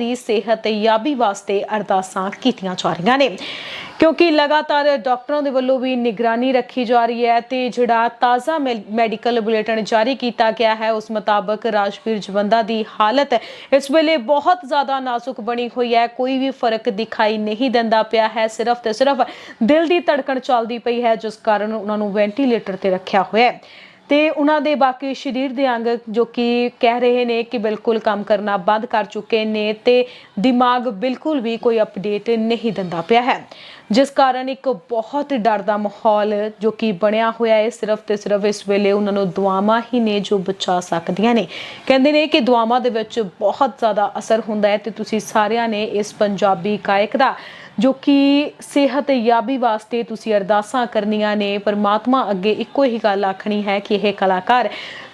ਦੀ ਸਿਹਤ ਯਾਬੀ ਵਾਸਤੇ ਅਰਦਾਸਾਂ ਕੀਤੀਆਂ ਜਾ ਰਹੀਆਂ ਨੇ। ਕਿਉਂਕਿ ਲਗਾਤਾਰ ਡਾਕਟਰਾਂ ਦੇ ਵੱਲੋਂ ਵੀ ਨਿਗਰਾਨੀ ਰੱਖੀ ਜਾ ਰਹੀ ਹੈ ਤੇ ਜਿਹੜਾ ਤਾਜ਼ਾ ਮੈਡੀਕਲ ਬੁਲੇਟਿਨ ਜਾਰੀ ਕੀਤਾ ਗਿਆ ਹੈ, ਉਸ ਮੁਤਾਬਕ ਰਾਜਵੀਰ ਜਵੰਦਾ ਦੀ ਹਾਲਤ ਇਸ ਵੇਲੇ ਬਹੁਤ ਜ਼ਿਆਦਾ ਨਾਜ਼ੁਕ ਬਣੀ ਹੋਈ ਹੈ। ਕੋਈ ਵੀ ਫ਼ਰਕ ਦਿਖਾਈ ਨਹੀਂ ਦਿੰਦਾ ਪਿਆ ਹੈ, ਸਿਰਫ ਤੇ ਸਿਰਫ ਦਿਲ ਦੀ ਧੜਕਣ ਚੱਲਦੀ ਪਈ ਹੈ, ਜਿਸ ਕਾਰਨ ਉਹਨਾਂ ਨੂੰ ਵੈਂਟੀਲੇਟਰ ਤੇ ਰੱਖਿਆ ਹੋਇਆ ਹੈ। ਤੇ ਉਹਨਾਂ ਦੇ ਬਾਕੀ ਸਰੀਰ ਦੇ ਅੰਗ ਜੋ ਕਿ ਕਹਿ ਰਹੇ ਨੇ ਕਿ ਬਿਲਕੁਲ ਕੰਮ ਕਰਨਾ ਬੰਦ ਕਰ ਚੁੱਕੇ ਨੇ ਤੇ ਦਿਮਾਗ ਬਿਲਕੁਲ ਵੀ ਕੋਈ ਅਪਡੇਟ ਨਹੀਂ ਦਿੰਦਾ ਪਿਆ ਹੈ। ਜਿਸ ਕਾਰਨ ਇੱਕ ਬਹੁਤ ਡਰ ਦਾ ਮਾਹੌਲ ਜੋ ਕਿ ਬਣਿਆ ਹੋਇਆ ਹੈ, ਸਿਰਫ ਤੇ ਸਿਰਫ ਇਸ ਵੇਲੇ ਉਹਨਾਂ ਨੂੰ ਦੁਆਵਾਂ ਹੀ ਨੇ ਜੋ ਬਚਾ ਸਕਦੀਆਂ ਨੇ। ਕਹਿੰਦੇ ਨੇ ਕਿ ਦੁਆਵਾਂ ਦੇ ਵਿੱਚ ਬਹੁਤ ਜ਼ਿਆਦਾ ਅਸਰ ਹੁੰਦਾ ਹੈ ਤੇ ਤੁਸੀਂ ਸਾਰਿਆਂ ਨੇ ਇਸ ਪੰਜਾਬੀ ਗਾਇਕ ਦਾ, ਜੋ ਕਿ ਸਿਹਤ ਯਾਬੀ ਵਾਸਤੇ ਤੁਸੀਂ ਅਰਦਾਸਾਂ ਕਰਨੀਆਂ ਨੇ, ਪਰਮਾਤਮਾ ਅੱਗੇ ਇੱਕੋ ਹੀ ਗੱਲ ਆਖਣੀ ਹੈ ਕਿ ਇਹ ਕਲਾਕਾਰ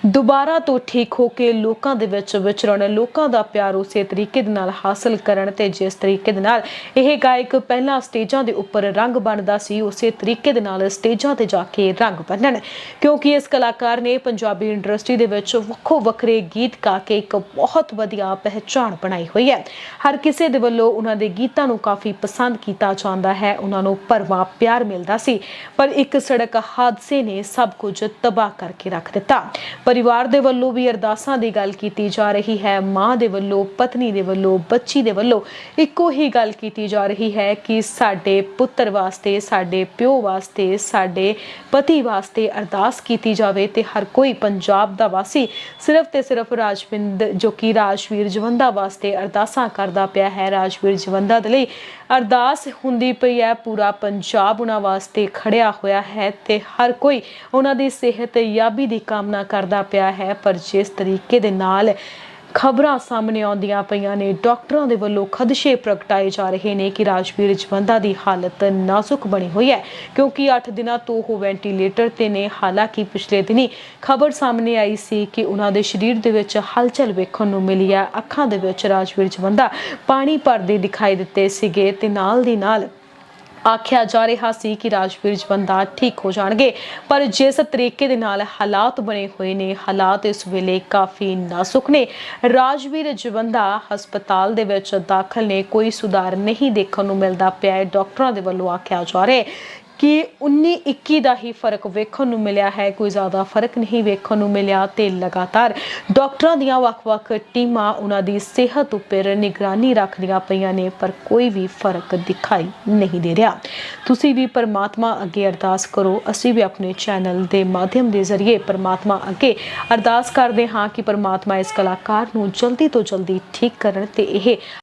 ਦੁਬਾਰਾ ਤੋਂ ਠੀਕ ਹੋ ਕੇ ਲੋਕਾਂ ਦੇ ਵਿੱਚ ਵਿਚਰਨ, ਲੋਕਾਂ ਦਾ ਪਿਆਰ ਉਸੇ ਤਰੀਕੇ ਦੇ ਨਾਲ ਹਾਸਲ ਕਰਨ ਤੇ ਜਿਸ ਤਰੀਕੇ ਦੇ ਨਾਲ ਇਹ ਗਾਇਕ ਪਹਿਲਾਂ ਸਟੇਜਾਂ ਦੇ ਉੱਪਰ ਰੰਗ ਬਣਦਾ ਸੀ, ਉਸੇ ਤਰੀਕੇ ਦੇ ਨਾਲ ਸਟੇਜਾਂ ਤੇ ਜਾ ਕੇ ਰੰਗ ਬੰਨਣ। ਕਿਉਂਕਿ ਇਸ ਕਲਾਕਾਰ ਨੇ ਪੰਜਾਬੀ ਇੰਡਸਟਰੀ ਦੇ ਵਿੱਚ ਵੱਖੋ ਵੱਖਰੇ ਗੀਤ ਗਾ ਕੇ ਇੱਕ ਬਹੁਤ ਵਧੀਆ ਪਹਿਚਾਣ ਬਣਾਈ ਹੋਈ ਹੈ। ਹਰ ਕਿਸੇ ਦੇ ਵੱਲੋਂ ਉਹਨਾਂ ਦੇ ਗੀਤਾਂ ਨੂੰ ਕਾਫੀ ਪਸੰਦ ਕੀਤਾ ਜਾਂਦਾ ਹੈ, ਉਹਨਾਂ ਨੂੰ ਭਰਵਾ ਪਿਆਰ ਮਿਲਦਾ ਸੀ। ਪਰ ਇੱਕ ਸੜਕ ਹਾਦਸੇ ਨੇ ਸਭ ਕੁਝ ਤਬਾਹ ਕਰਕੇ ਰੱਖ ਦਿੱਤਾ। ਪਰਿਵਾਰ ਦੇ ਵੱਲੋਂ ਵੀ ਅਰਦਾਸਾਂ ਦੀ ਗੱਲ ਕੀਤੀ ਜਾ ਰਹੀ ਹੈ, ਮਾਂ ਦੇ ਵੱਲੋਂ, ਪਤਨੀ ਦੇ ਵੱਲੋਂ, ਬੱਚੀ ਦੇ ਵੱਲੋਂ। ਇੱਕੋ ਹੀ ਗੱਲ ਕੀਤੀ ਜਾ ਰਹੀ ਹੈ ਕਿ ਸਾਡੇ ਪੁੱਤਰ ਵਾਸਤੇ, ਸਾਡੇ ਪਿਓ ਵਾਸਤੇ, ਸਾਡੇ ਪਤੀ ਵਾਸਤੇ ਅਰਦਾਸ ਕੀਤੀ ਜਾਵੇ ਤੇ ਹਰ ਕੋਈ ਪੰਜਾਬ ਦਾ ਵਾਸੀ ਸਿਰਫ ਤੇ ਸਿਰਫ ਰਾਜਵਿੰਦ, ਜੋ ਕਿ ਰਾਜਵੀਰ ਜਵੰਦਾ ਵਾਸਤੇ ਅਰਦਾਸਾਂ ਕਰਦਾ ਪਿਆ ਹੈ। ਰਾਜਵੀਰ ਜਵੰਦਾ ਦੇ ਲਈ ਅਰਦਾਸ ਹੁੰਦੀ ਪਈ ਹੈ। ਪੂਰਾ ਪੰਜਾਬ ਉਹਨਾਂ ਵਾਸਤੇ ਖੜਿਆ ਹੋਇਆ ਹੈ ਤੇ ਹਰ ਕੋਈ ਉਹਨਾਂ ਦੀ ਸਿਹਤ ਯਾਬੀ ਦੀ ਕਾਮਨਾ ਕਰਦਾ ਪਿਆ ਹੈ। ਪਰ ਜਿਸ ਤਰੀਕੇ ਦੇ ਨਾਲ ਖਬਰਾਂ ਸਾਹਮਣੇ ਆਉਂਦੀਆਂ ਪਈਆਂ ਨੇ। ਡਾਕਟਰਾਂ ਦੇ ਵੱਲੋਂ ਖਦਸ਼ੇ ਪ੍ਰਗਟਾਏ ਜਾ ਰਹੇ ਨੇ ਕਿ ਰਾਜਵੀਰ ਜਵੰਦਾ ਦੀ ਹਾਲਤ ਨਾਜ਼ੁਕ ਬਣੀ ਹੋਈ ਹੈ, ਕਿਉਂਕਿ 8 ਦਿਨਾਂ ਤੋਂ ਉਹ ਵੈਂਟੀਲੇਟਰ ਤੇ ਨੇ। ਹਾਲਾਂਕਿ ਪਿਛਲੇ ਦਿਨੀ ਖਬਰ ਸਾਹਮਣੇ ਆਈ ਸੀ ਕਿ ਉਹਨਾਂ ਦੇ ਸਰੀਰ ਦੇ ਵਿੱਚ ਹਲਚਲ ਵੇਖਣ ਨੂੰ ਮਿਲੀ ਹੈ। ਅੱਖਾਂ ਦੇ ਵਿੱਚ ਰਾਜਵੀਰ ਜਵੰਦਾ ਪਾਣੀ ਭਰਦੇ ਦਿਖਾਈ ਦਿੱਤੇ ਸੀਗੇ ਤੇ ਨਾਲ ਦੀ ਨਾਲ ਆਖਿਆ ਜਾ ਰਿਹਾ ਸੀ ਕਿ ਰਾਜਵੀਰ ਜਵੰਦਾ ਠੀਕ ਹੋ ਜਾਣਗੇ, ਪਰ ਜਿਸ ਤਰੀਕੇ ਦੇ ਨਾਲ ਹਾਲਾਤ ਬਣੇ ਹੋਏ ਨੇ, ਹਾਲਾਤ ਇਸ ਵੇਲੇ ਕਾਫੀ ਨਾਜ਼ੁਕ ਨੇ। ਰਾਜਵੀਰ ਜਵੰਦਾ ਹਸਪਤਾਲ ਦੇ ਵਿੱਚ ਦਾਖਲ ਨੇ, ਕੋਈ ਸੁਧਾਰ ਨਹੀਂ ਦੇਖਣ ਨੂੰ ਮਿਲਦਾ ਪਿਆ ਹੈ, ਡਾਕਟਰਾਂ ਦੇ ਵੱਲੋਂ ਆਖਿਆ ਜਾ ਰਿਹਾ ਕਿ 19 21 ਦਾ ਹੀ ਫ਼ਰਕ ਵੇਖਣ ਨੂੰ ਮਿਲਿਆ ਹੈ। ਕੋਈ ਜ਼ਿਆਦਾ ਫ਼ਰਕ ਨਹੀਂ ਵੇਖਣ ਨੂੰ ਮਿਲਿਆ ਤੇ ਲਗਾਤਾਰ ਡਾਕਟਰਾਂ ਦੀਆਂ ਵੱਖ-ਵੱਖ ਟੀਮਾਂ ਉਹਨਾਂ ਦੀ ਸਿਹਤ ਉੱਪਰ ਨਿਗਰਾਨੀ ਰੱਖਦੀਆਂ ਪਈਆਂ ਨੇ, ਪਰ ਕੋਈ ਵੀ ਫ਼ਰਕ ਦਿਖਾਈ ਨਹੀਂ ਦੇ ਰਿਹਾ। ਤੁਸੀਂ ਵੀ ਪਰਮਾਤਮਾ ਅੱਗੇ ਅਰਦਾਸ ਕਰੋ। ਅਸੀਂ ਵੀ ਆਪਣੇ ਚੈਨਲ ਦੇ ਮਾਧਿਅਮ ਦੇ ਜ਼ਰੀਏ ਪਰਮਾਤਮਾ ਅੱਗੇ ਅਰਦਾਸ ਕਰਦੇ ਹਾਂ ਕਿ ਪਰਮਾਤਮਾ ਇਸ ਕਲਾਕਾਰ ਨੂੰ ਜਲਦੀ ਤੋਂ ਜਲਦੀ ਠੀਕ ਕਰਨ ਤੇ ਇਹ